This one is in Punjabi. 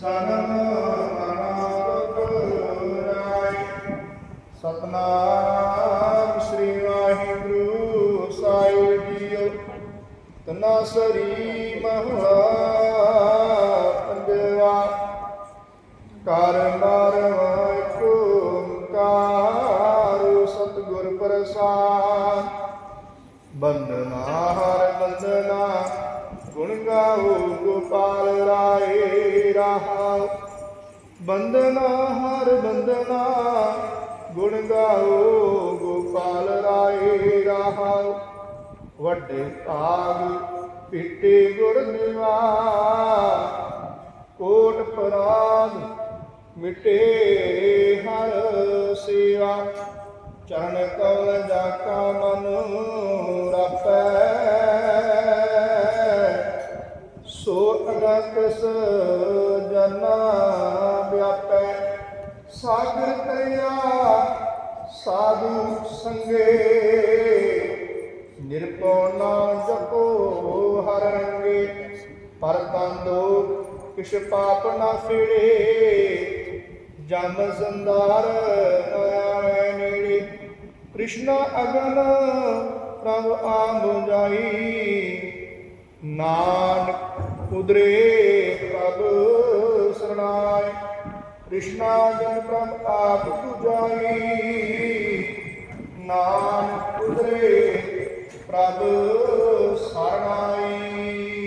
ਸਰਨ ਮਨਾਰਤਿ ਸਤਨਾਮ ਸ੍ਰੀ ਵਾਹਿਗੁਰੂ ਸਾਹਿਬ ਜੀਓ ਤਨਾਸਰੀ ਮਹਲਾ ਪੰਜਵਾ ਕਰ ਮਰਵ ਓੰਕਾਰ ਸਤਿਗੁਰ ਪ੍ਰਸਾਦ ਬੰਦਨਾ ਹਰ ਬੰਦਨਾ ਗੁਣ ਗਾਓ ਗੋਪਾਲ ਰਾਏ ਬੰਦਨਾ, ਹਰ ਬੰਦਨਾ। ਗੁਣ ਗਾਓ, ਗੋਪਾਲ ਰਾਏ ਰਹਾਉ ਵੱਡੇ ਭਾਗ ਪਿੱਟੇ ਗੁਰ ਨਿਵਾ। ਕੋਟ ਪਰਾਗ ਮਿਟੇ ਹਰ ਸੇਵਾ। ਚਰਨ ਕਵਲ ਜਾ ਕਾ ਮਨ ਰਪੈ। ਸੋ ਅਗਤਸ ਸਾਗਰ ਤਰਿਆ ਸਾਧੂ ਸੰਗੇ। ਨਿਰਪਉ ਨਾ ਜਪੋ ਹਰ ਰੰਗੇ, ਪਰ ਤੰਦੋ ਕਿਛ ਪਾਪ ਨਾ ਫਿਰੇ ਜਮ ਸੰਦਾਰ ਆਵੇ ਨੇੜੇ। ਕ੍ਰਿਸ਼ਨ ਅਗਨ ਪ੍ਰਭ ਆ ਮੁਜਾਈ ਨਾਨਕ ਉਦਰੇ ਪ੍ਰਭ ਸਰਣਾਏ। ਕ੍ਰਿਸ਼ਨਾ ਜਨ ਪ੍ਰਭ ਆਪ ਤੁਜਾਈ ਨਾਮ ਉਦਰੇ ਪ੍ਰਭ ਸਰਨਾਈ